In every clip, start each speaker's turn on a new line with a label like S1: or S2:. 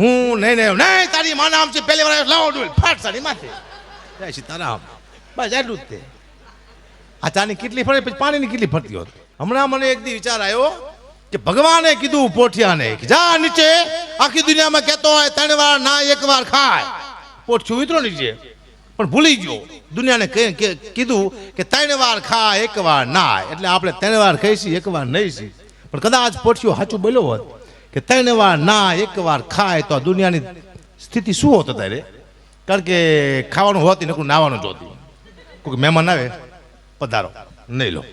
S1: હું નહીં નહીં નહીં, તારી માં નામ છે, પહેલી વાર લાવો ડોલ, ફાટ સાડી માથે. જય સીતારામ બસ, એટલું જ તે. આ ચાની કેટલી ફરે, પછી પાણીની કેટલી ફરતી હોત. હમણાં મને એક દી વિચાર આવ્યો કે ભગવાને કીધું પોઠિયાને જા નીચે, આખી દુનિયામાં કહેતો હોય, ત્રણ વાર ના, એક વાર ખાય. પોઠિયું ઉતરો નીચે. પણ ભૂલી ગયો. દુનિયાને કીધું કે ત્રણ વાર ખાય, એક વાર ના એટલે આપણે ત્રણ વાર ખાઈશી, એક વાર નહીં પણ કદાચ પોઠ્યું સાચું બોલ્યો હોત કે ત્રણ વાર ના, એક વાર ખાય તો આ દુનિયાની સ્થિતિ શું હોત અત્યારે? કારણ કે ખાવાનું હોત કોઈ નાવાનું જ હોતું કોઈ મહેમાન આવે, પધારો, નહીં લો.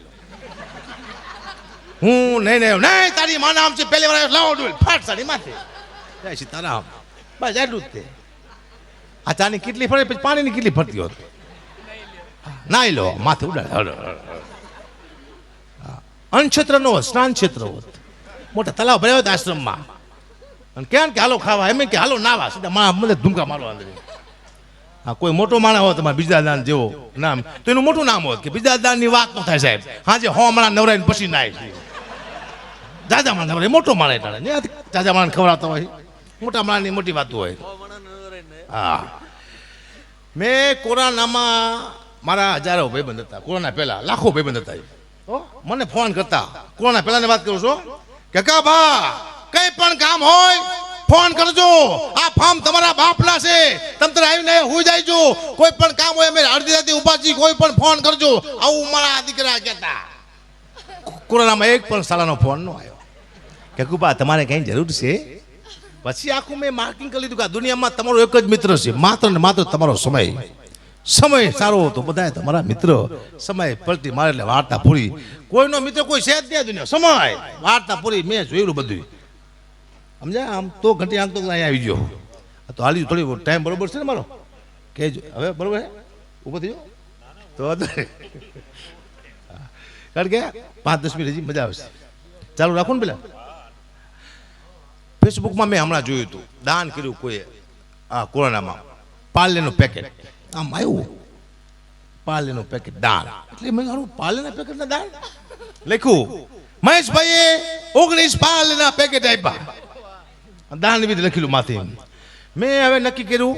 S1: હું નહીં નહીં નહીં, તારી માના આમ છે, પહેલી વાર લાવો ડોલ, ફાટ સાડી માથે. જય સીતારામ બસ એટલું જ તે. આ ચાની કેટલી ફરે, પછી પાણીની કેટલી ફરતી હોત. નાઈ લો, માથે ઉડાડ. હળ. નો સ્નાન ક્ષેત્ર હોત. મોટા તલાવ ભર્યા હતા આશ્રમમાં. અને કેમ કે હાલો ખાવા? એમ કે હાલો નાવા. સીધા મા મને ધૂમકા મારો અંદર હા કોઈ મોટો માણસ હોય તમારે બીજા દાન જેવો નામ. તો એનું મોટું નામ હોત કે બીજા દાનની વાત ન થાય સાહેબ. હા જે હો હમણાં નવરાઈને પછી નાય. જાજા માણસ નવરાય મોટો માણસ ટાળે ને જાજા માણસ ખવડાવતા હોય. મોટા માણસની મોટી વાત હોય. હા મેં કોરોનામાં મારા હજારો ભાઈબંધ હતા. કોરોના પહેલા લાખો ભાઈબંધ હતા હો, મને ફોન કરતા. કોરોના પહેલાની વાત કરું છું કે ભા, કઈ પણ કામ હોય, ફોન કરજો. આ ફોર્મ તમારા બાપના છે. તમ તારે આવીને હું જાયજો કોઈ પણ કામ હોય અમે અડધી રાતે ઉપાજી કોઈ પણ ફોન કરજો. આવું મારા દીકરા કહેતા કોરોનામાં એક પણ સાલાનો ફોન ન આવ્યો. કે કુપા તમારે કઈ જરૂર છે? પછી આખું મેં માર્કિંગ કરી લીધું કે દુનિયામાં તમારો એક જ મિત્ર છે. માત્ર ને માત્ર તમારો સમય. સમય સારો હતો બધા તમારા મિત્ર, સમય પલટી મારે એટલે વાર્તા પૂરી. કોઈનો મિત્ર કોઈ છે જ નહીં દુનિયા સમય, વાર્તા પૂરી. મેં જોયેલું બધું સમજ્યા? આમ તો ઘંટી આમ તો અહીંયા આવી ગયો તો હાલી થોડી ટાઈમ બરોબર છે ને મારો? કહેજો. હવે બરોબર છે? ઊભો થઈ તો કારણ કે પાંચ દસ મિનિટ હજી મજા આવશે ચાલુ રાખો ને પેલા. ફેસબુકમાં મેં હમણાં જોયું હતું. દાન કર્યું કોઈએ આ કોરોનામાં. પાર્લેનું પેકેટ આમ આવ્યું. પાલેનું પેકેટ દાળ. એટલે મેં કહ્યું પાર્લેના પેકેટના દાળ? લખ્યું, મહેશભાઈએ ઓગણીસ પાલેના પેકેટ આપ્યા. દાનવીદ લખેલું માથે મેં હવે નક્કી કર્યું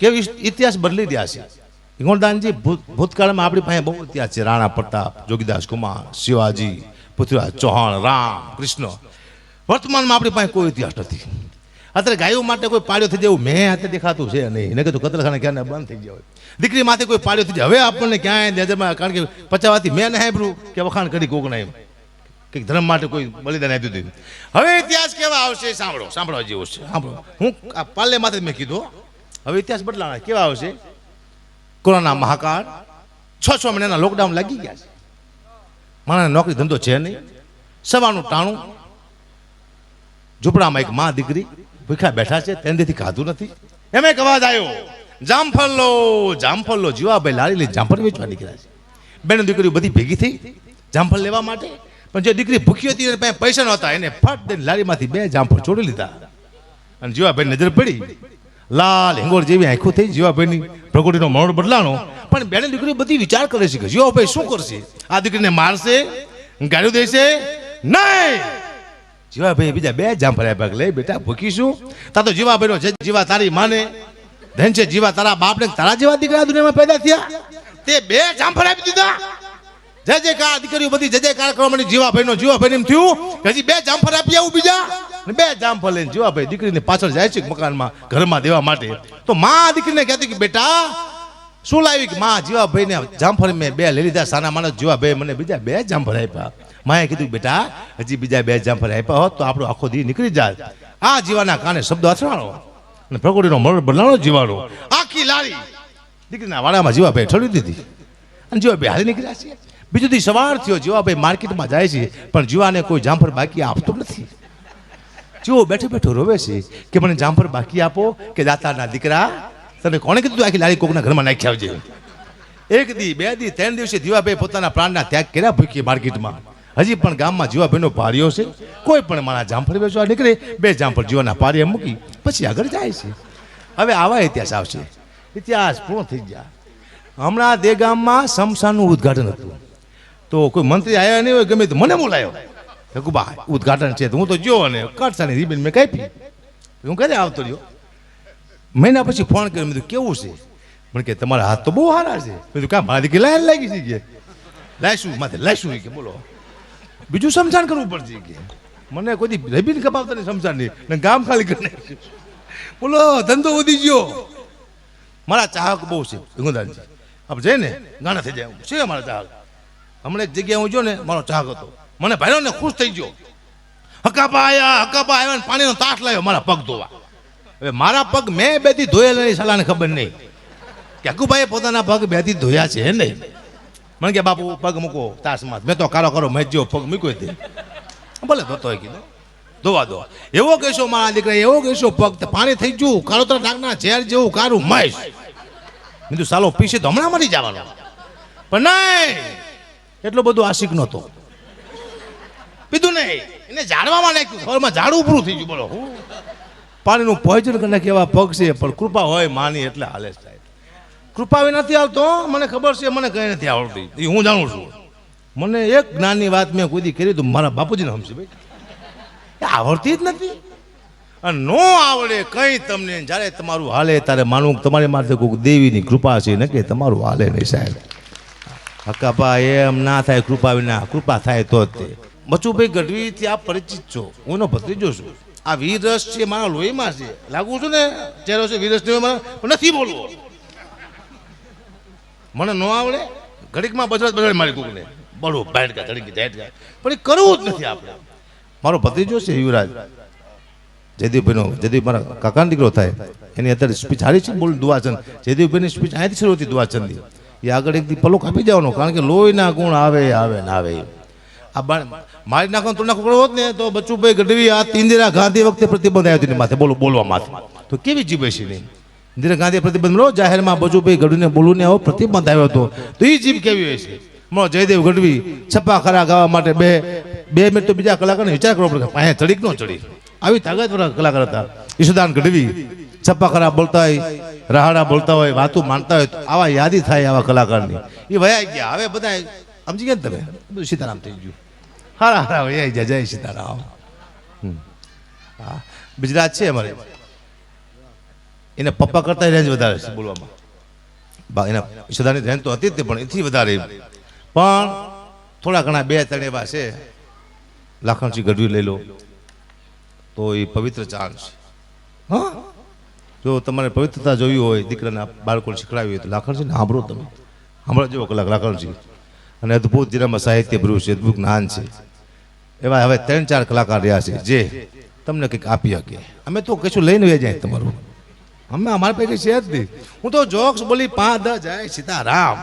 S1: કે ઇતિહાસ બદલી રહ્યા છે હિંગોળદાનજી ભૂતકાળમાં આપણી પાસે બહુ ઇતિહાસ છે. રાણા પ્રતાપ, જોગીદાસ કુમાર, શિવાજી, પૃથ્વીરાજ ચૌહાણ, રામ, કૃષ્ણ. વર્તમાનમાં આપણી પાસે કોઈ ઇતિહાસ નથી. અત્યારે ગાયો માટે કોઈ પાડ્યો થઈ જવું મેં હાથે દેખાતું છે નહીં. એને કીધું, કતલખાને ક્યાં બંધ થઈ હોય? દીકરી માથે કોઈ પાડ્યો થઈ જાય. હવે આપણને ક્યાંય નજરમાં કારણ કે પચાવાથી મેં નહીં આપ્યું કે વખાણ કરી કોકના એમ. કંઈક ધર્મ માટે કોઈ બલિદાન આપ્યું હતું. હવે ઇતિહાસ કેવા આવશે સાંભળો, સાંભળવા જેવો છે. સાંભળો. હું આ પાલ્લે માથે મેં કીધું હવે ઇતિહાસ બદલાણા. કેવા આવશે? કોરોના મહાકાળ. છ છ મહિનાના લોકડાઉન લાગી ગયા છે. માણસને નોકરી ધંધો છે નહીં. સવારનું ટાણું. ઝૂંપડામાં એક મા દીકરી. ભૂખ્યા બેઠા છે તેનાથી ખાધું નથી. એમ એક અવાજ આવ્યો જામફળ લો જામફળ લો જીવાભાઈ લારી લઈ જામફળ વેચવા નીકળ્યા છે. બેન દીકરીઓ બધી ભેગી થઈ જામફળ લેવા માટે. પણ જે દીકરી ભૂખી હતી, એને પાસે નહોતા, એને ફટ દઈને લારીમાંથી બે જામફળ છોડી લીધા. અને જીવાભાઈ નજર પડી. લાલ હિંગોળ જેવી આંખો થઈ જીવાભાઈની પ્રકૃતિનો મનોડ બદલાણો. પણ બેને દીકરી બધી વિચાર કરે છે કે જીવાભાઈ શું કરશે? આ દીકરીને મારશે, ગાળ્યું દેશે? નહીં! જીવાભાઈ બીજા બે જામફળા ભાગ લે બેટા ભૂખીશું તા તો જીવાભાઈનો છે જીવા તારી માને, ધન છે જીવા તારા બાપને તારા જેવા દીકરા દુનિયામાં પેદા થયા. તે બે જામફળ આપી દીધા. જય જયકાર દીકરીઓ બધી જય જયકાર કરવા માંડી જીવાભાઈનો જીવાભાઈને એમ થયું. હજી બે જામફળ આપી આવું બીજા. બે જામફળ લઈને જીવાભાઈ દીકરીને પાછળ જાય છે મકાનમાં ઘરમાં દેવા માટે. તો માં દીકરીને કહેતી કે, બેટા, શું લાવી કે માં જીવાભાઈને જામફળ મેં બે લઈ લીધા, સાના માણસ જીવાભાઈ મને બીજા બે જામફળ આપ્યા. માએ કીધું, બેટા, હજી બીજા બે જામફળ આપ્યા હોત તો આપણો આખો દી નીકળી જાય આ જીવાના કાને શબ્દ અથડાણો. અને પ્રકૃતિનો મળ બદલાણો જીવાડો આખી લારી દીકરીના વાડામાં જીવાભાઈ ઠળી દીધી. અને જીવાભાઈ હાલી નીકળ્યા છે બીજું દી સવાર થયો, જીવાભાઈ માર્કેટમાં જાય છે, પણ જીવાને કોઈ જામફળ બાકી આપતો નથી. જીવો બેઠો બેઠો રોવે છે કે મને જામફળ બાકી આપો કે દાતાના દીકરા, તને કોણે કીધું આખી લારી કોકના ઘરમાં નાખી આવજે? એક દી, બે દી, ત્રણ દિવસે જીવાભાઈ પોતાના પ્રાણના ત્યાગ કર્યા ભૂખી માર્કેટમાં. હજી પણ ગામમાં જીવાભાઈનો પારિયો છે. કોઈ પણ મારા જામફળ વેચવા નીકળે, બે જામફળ જીવાના પારિયા મૂકી, પછી આગળ જાય છે. હવે આવા ઇતિહાસ આવશે. ઇતિહાસ પૂર્ણ થઈ ગયા. હમણાં તે ગામમાં શમશાનનું ઉદ્ઘાટન હતું. તો કોઈ મંત્રી આવ્યા નહીં હોય, ગમે તો મને બોલાયો. કુબા ઉદ્ઘાટન છે, તો હું તો જો અને કટસાની રીબીન મેં કાપી. હું ક્યારે આવતો રહ્યો. મહિના પછી ફોન કર્યો, મેં કેવું છે? મને કે, તમારા હાથ તો બહુ સારા છે. મેં કાં મારી કે લાઈન લાગી છે કે? લાઈશું, માથે લાઈશું. કે બોલો. બીજું સમજાણ કરવું પડશે કે. મને કોઈ રેબીન કપાવતા નહીં, સમજાણ નહીં. ને ગામ ખાલી કરી બોલો, ધંધો વધી ગયો. મારા ચાહક બહુ છે ગંગોદાનજી આપણે જઈએ ને ગાણા થઈ જાય છે મારા ચાહક. હમણાં એક જગ્યાએ હું જો ને, મારો ચાહક હતો. મને ભાઈનો ને ખુશ થઈ ગયો. હકાપા આયા હકાપા આવ્યા પાણીનો તાસ લાવ્યો મારા પગ ધોવા. હવે મારા પગ મેં બેથી ધોયેલા નહીં સલાને ખબર નહીં. કે હકુભાઈએ પોતાના પગ બેથી ધોયા છે નહીં? મને કે, બાપુ, પગ મૂકો, તાસમાં. મેં તો કારો કારો મેં જેવો પગ મૂક્યો તે ભલે ધોતો કીધું. ધોવા દો. એવો કહેશો મારા દીકરા એવો કહેશો પગ. પાણી થઈ ગયું. કાળોતરા ડાકના ઝેર જેવું કારું મહેશ મેં સાલો પીશે તો હમણાં મરી જવાનો. પણ નહીં, એટલો બધો આશિક નહોતો. પીધું નહીં. એને ઝાડવામાં નાખ્યું. ખબરમાં ઝાડું ઉપરું થઈ ગયું. બોલો પાણીનું પોઈઝન કરી કેવા પગ છે, પણ કૃપા હોય માની એટલે હાલે થાય કૃપા હવે નથી આવતો મને ખબર છે, મને કઈ નથી આવડતી. એ હું જાણું છું. મને એક જ્ઞાનની વાત મેં કોઈ કરી તો મારા બાપુજીને સમજે ભાઈ આવડતી જ નથી. અને નો આવડે કઈ તમને. જ્યારે તમારું હાલે, ત્યારે માનવું તમારી માથે કોઈ દેવીની કૃપા છે ને કે તમારું હાલે નહીં સાહેબ. હક્કાપા એમ ના થાય કૃપા વિના. કૃપા થાય તો જ તે. મચુભાઈ ગઢવીથી આપ પરિચિત છો. હું એનો ભત્રીજો છું. આ વીરસ છે મારા લોહીમાં છે. લાગુ છું ને? ચહેરો છે વીરસ નથી બોલવો. મને ન આવડે? ઘડીકમાં બજરત બજરત મારી કુકને. બળો બાઈટ કા ઘડીક જાય જાય પણ એ કરવું જ નથી આપણે. મારો ભત્રીજો છે યુવરાજ. જયદીપભાઈનો, જયદીપ મારા કાકાનો દીકરો થાય. એની અત્યારે સ્પીચ હારી છે બોલ દુવાચન જયદીપભાઈની સ્પીચ અહીંથી શરૂ હતી દુવાચનની એ આગળ એક પલો કાપી જવાનો કારણ કે લોહીના ગુણ આવે આવે ને આવે. આ મારી નાખો તું નાખો હોત ને, તો બચુભાઈ ગઢવી આ ઇન્દિરા ગાંધી વખતે પ્રતિબંધ આવ્યો માથે. બોલો, બોલવા માથે. તો કેવી જીભ છે નહીં ઇન્દિરા ગાંધી પ્રતિબંધ મળો જાહેરમાં બજુભાઈ ગઢવીને બોલવું આવો, પ્રતિબંધ આવ્યો હતો. તો એ જીભ કેવી હોય છે? મળો જયદેવ ગઢવી છપ્પા ખરા ગાવા માટે બે બે મિનિટ તો બીજા કલાકારને વિચાર કરવો પડે પાસે ચડી ન ચડી. આવી તાકાતવાળા કલાકાર હતા. ઈશુદાન ગઢવી છપ્પા ખરા બોલતા હોય, રહાડા બોલતા હોય, વાતું માનતા હોય આવા યાદી થાય આવા કલાકારની. એ વયા ગયા. હવે બધા સમજી ગયા તમે? બધું સીતારામ થઈ ગયું. હારા હારા, વયા ગયા. જય સીતારામ. હા. ગુજરાત છે અમારે. એને પપ્પા કરતા રેન્જ વધારે છે. બોલવામાં એના ઈશુદાની રેન્જ તો હતી જ પણ એથી વધારે. પણ થોડા ઘણા બે ત્રણ એવા છે. લાખણસિંહ ગઢવી લઈ લો. તો એ પવિત્ર ચાંદ છે. જો તમારે પવિત્રતા જોવી હોય, દીકરાના બાળકોને શીખડાવી હોય તો લાખણસિંહ સાંભળો તમે. સાંભળો જેવો કલાક લાખણસિંહ. અને અદ્ભુત જેનામાં સાહિત્ય ભર્યું છે, અદ્ભુત જ્ઞાન છે. એવા હવે ત્રણ ચાર કલાકાર રહ્યા છે, જે તમને કંઈક આપી શકે. અમે તો કશું લઈને જાય તમારું. અમે અમારા પૈકી છે જ નહીં. હું તો જોક્સ બોલી પાંચ દસ જાય, સીતારામ.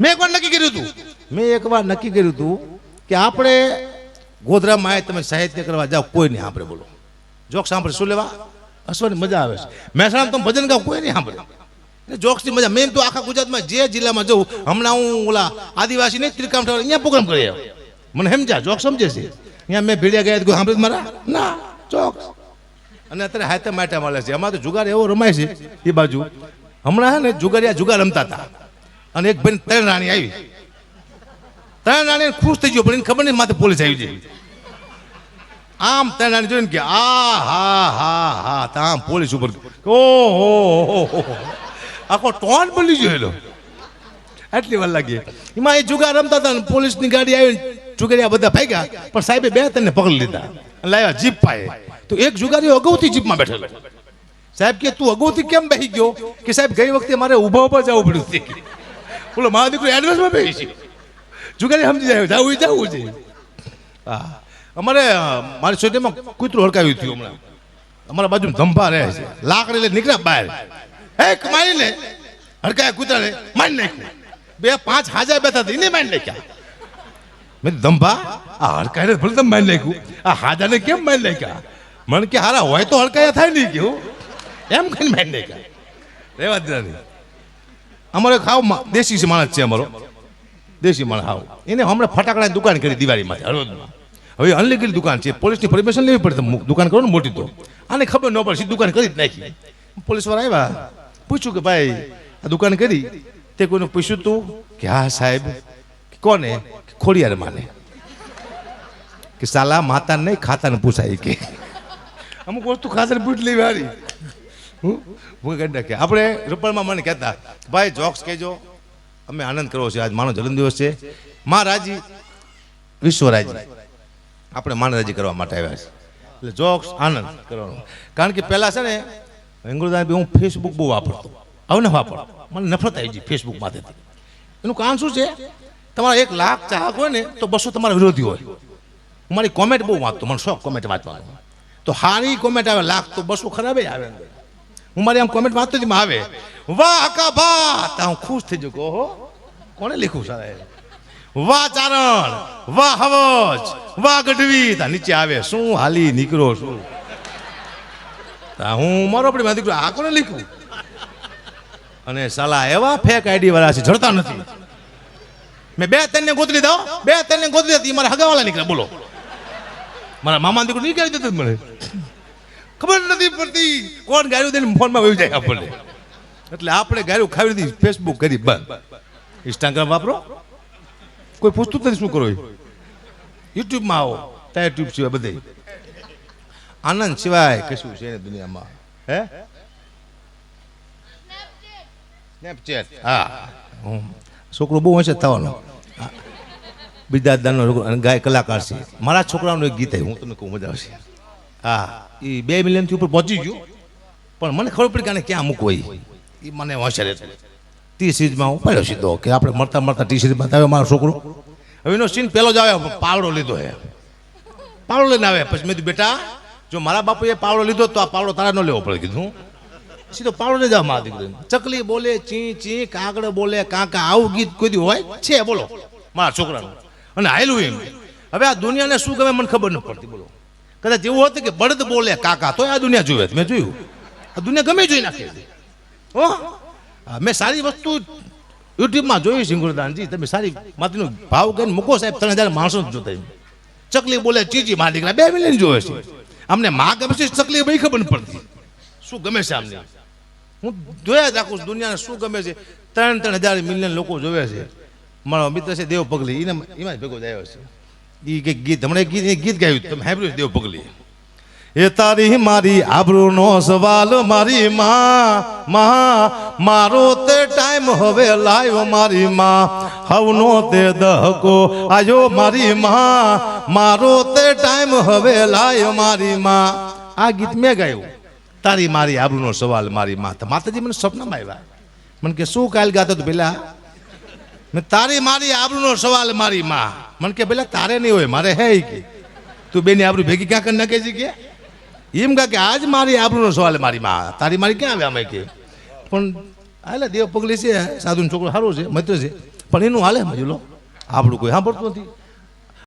S1: મેં એકવાર નક્કી કર્યું હતું. મેં એકવાર નક્કી કર્યું હતું કે આપણે ગોધરામાં આય તમે સાહિત્ય કરવા જાઓ, કોઈ નહીં સાંભળે બોલો. જોક સાંભળે, શું લેવા? હસવાની મજા આવે છે. મહેસાણા તમે ભજન ગાવ, કોઈ નહીં સાંભળે. એટલે જોક્સની મજા, મેં તો આખા ગુજરાતમાં જે જિલ્લામાં જઉં, હમણાં હું ઓલા આદિવાસી નહીં ત્રિકામ ઠાવર અહીંયા પ્રોગ્રામ કરી મને સમજ્યા જોક સમજે છે. અહીંયા મેં ભેડિયા ગયા સાંભળ્યું મારા? ના, જોક્સ. અને અત્યારે હાથે માટા મળે છે. એમાં તો જુગાર એવો રમાય છે, એ બાજુ. હમણાં હે ને જુગારિયા જુગાર રમતા હતા. અને એક ભાઈ ત્રણ રાણી આવી. ત્રણ રાણી ખુશ થઈ ગયો, પણ એને ખબર નહીં માથે પોલીસ આવી જાય આમ ત્રણ રાણી જોઈને કે, આ, હા હા હા આમ પોલીસ ઉપર ઓહો આખો ટોન બોલી ગયો એલો આટલી વાર લાગી. એમાં એ જુગાર રમતા હતા ને પોલીસની ગાડી આવી જુગારિયા બધા ભાગ્યા, પણ સાહેબે બે તને પકડી લીધા લાવ્યા જીપ પાયે તો એક જુગારી અગાઉથી જીપમાં બેઠેલો સાહેબ કે તું અગાઉથી કેમ બેસી ગયો? કે સાહેબ ગઈ વખતે મારે ઊભા ઊભા જવું પડ્યું બોલો, મારો દીકરો એડવાન્સમાં બેસી છે જુગારી સમજી જાય, જવું જવું છે. હા. અમારે મારી સોસાયટીમાં કૂતરું હડકાવ્યું હતું હમણાં. અમારા બાજુ ધંભા રહે છે. લાકડી લઈને નીકળ્યા બહાર. હે મારી લે હડકાયા કૂતરાને મારી નાખ્યું. બે પાંચ હાજર બેઠા હતા, એને મારી નાખ્યા. મેં ધંભા? આ હડકાઈને ભલે તમે મારી નાખ્યું. આ હાજાને કેમ મારી નાખ્યા? મને કે હારા હોય તો હડકાયા થાય નહીં કેવું એમ કઈ મારી નાખ્યા રેવા દીધા નહીં. અમારે ખાવ મા- દેશી છે માણસ છે અમારો. દેશી માણસ, હાવ. એને હમણાં ફટાકડાની દુકાન કરી દિવાળીમાં હળવદમાં. હવે અનલીગલ દુકાન છે. પોલીસની પરમિશન લેવી પડે દુકાન કરો ને મોટી તો. આને ખબર ન પડે દુકાન કરી જ નાખી. પોલીસવાળા આવ્યા. પૂછ્યું કે ભાઈ, આ દુકાન કરી? તે કોઈને પૂછ્યું તું કે હા સાહેબ કોને? ખોડિયાર માને. કે સાલા માતા નહીં, ખાતાને પૂછાય કે. અમુક વસ્તુ ખાતર બૂટ લેવી હું? કરી નાખીએ આપણે રૂપાલમાં મને કહેતા, ભાઈ જોક્સ કહેજો. અમે આનંદ કરવો છે. આજ માનો જન્મદિવસ છે. મહારાજી રાજી વિશ્વ આપણે માનરાજી કરવા માટે આવ્યા છે. એટલે જોક્સ આનંદ કરવાનો. કારણ કે પહેલાં છે ને હિંગુદાન હું ફેસબુક બહુ વાપરતો. હવે ને વાપરતો. મને નફરત આવી ગઈ ફેસબુક માથેથી. એનું કારણ શું છે? તમારા એક લાખ ચાહક હોય ને, તો બસો તમારા વિરોધી હોય. હું મારી કોમેન્ટ બહુ વાંચતો. મને શોખ કોમેન્ટ વાંચવાનો. તો હારી કોમેન્ટ આવે, લાખ તો બસો ખરાબ આવે હું મારી આમ કોમેન્ટ વાંચતો હતી આવે. વાહ હકા ભા તા હું ખુશ થઈ જઉં ઓહો, કોણે લખ્યું સારા વાહ, ચારણ! વાહ, હવજ! વાહ ગઢવી તા નીચે આવે. શું હાલી નીકળો શું હું મારો આપણે દીકરો આ કોને લખ્યું? અને સાલા એવા ફેક આઈડી વાળા છે, જડતા નથી. મેં બે ત્રણ ને ગોતરી દો, બે ત્રણ ને ગોતરી હતી મારા હગાવાલા નીકળ્યા, બોલો. મારા મામા દીકરો નીકળી દેતો મને ખબર નથી પડતી. કોણ ગાયું દઈને ફોનમાં વહી જાય આપણને. એટલે આપણે ગાયું ખાવી દીધી ફેસબુક કરી બંધ ઇન્સ્ટાગ્રામ વાપરો. કોઈ પૂછતું નથી શું કરો યુટ્યુબમાં આવો. ત્યાં યુટ્યુબ સિવાય બધે. આનંદ સિવાય કશું છે ને દુનિયામાં. હે? સ્નેપચેટ હું. છોકરો બહુ હશે થવાનો. હા. બીજા દાનનો ગાય કલાકાર છે. મારા છોકરાનું એક ગીત આવ્યું. હું તમને કહું, મજા આવશે. હા એ બે મિલિયનથી ઉપર પહોંચી ગયું. પણ મને ખબર પડી કે આને ક્યાં મૂકવો એ મને હોશિયાર એટલે ટી સિરીઝમાં હું પડ્યો સીધો કે આપણે મળતા મળતા ટી સિરીઝમાં આવ્યો મારો છોકરો. હવે એનો સીન પહેલો જ આવે પાવડો લીધો હે. પાવડો લઈને આવે પછી મેં બેટા, જો મારા બાપુએ પાવડો લીધો તો આ પાવડો તારા ન લેવો પડે, કીધું. સીધો પાવડો નહીં જવા મારા દીકરીને ચકલી બોલે, ચી ચી કાગડ બોલે, કાકા, આવું ગીત કોઈ હોય? છે, બોલો. મારા છોકરાનું. અને હાયલું એમ. હવે આ દુનિયાને શું ગમે મને ખબર ન પડતી, બોલો. કદાચ એવું હતું કે બળદ બોલે, કાકા તો આ દુનિયા જોવે મેં જોયું. આ દુનિયા ગમે જોઈ નાખે ઓ મેં સારી વસ્તુ યુટ્યુબમાં જોઈ સિંગુરદાનજી તમે સારી માતીનો ભાવ કરીને મૂકો સાહેબ, ત્રણ હજાર માણસો જ જોતા ચકલી બોલે ચીચી માં દીકરા, બે મિલિયન જોવે છે. અમને માં ગમે છે, ચકલી ભાઈ ખબર પડતી. શું ગમે છે અમને હું જોયા જ રાખું દુનિયાને શું ગમે છે. ત્રણ ત્રણ હજાર મિલિયન લોકો જોવે છે. મારો મિત્ર છે દેવ પગલી એને એમાં ભેગો આવ્યો છે. એ કંઈક ગીત હમણાં ગીત ગીત ગાયું તમે સાંભળ્યું દેવ પગલી? એ તારી મારી આબરૂનો સવાલ મારી માં માં, મારો તે ટાઈમ હવે લાયો મારી માં. હવનો તે દહકો આયો મારી માં, મારો તે ટાઈમ હવે લાયો મારી માં. આ ગીત મેં ગાયું. તારી મારી આબરૂનો સવાલ મારી માં. માતાજી મને સપનામાં આવ્યા. મને કે, શું કાલ ગાતો તો પેલા? મેં તારી મારી આબરૂનો સવાલ મારી માં. મને કે પેલા તારે નહીં હોય, મારે હે કે. તું બેની આબરૂ ભેગી ક્યાં કરી નાખે છે કે? એમ કહે કે, આજ મારી આબરૂનો સવાલ મારી માં. તારી મારી ક્યાં આવે અમે કે? પણ, હાલે, દેવ પગલી છે, સાધુનો છોકરો સારો છે મિત્ર છે. પણ એનું હાલે, મજુલો. આપણું કોઈ સાંભળતું નથી.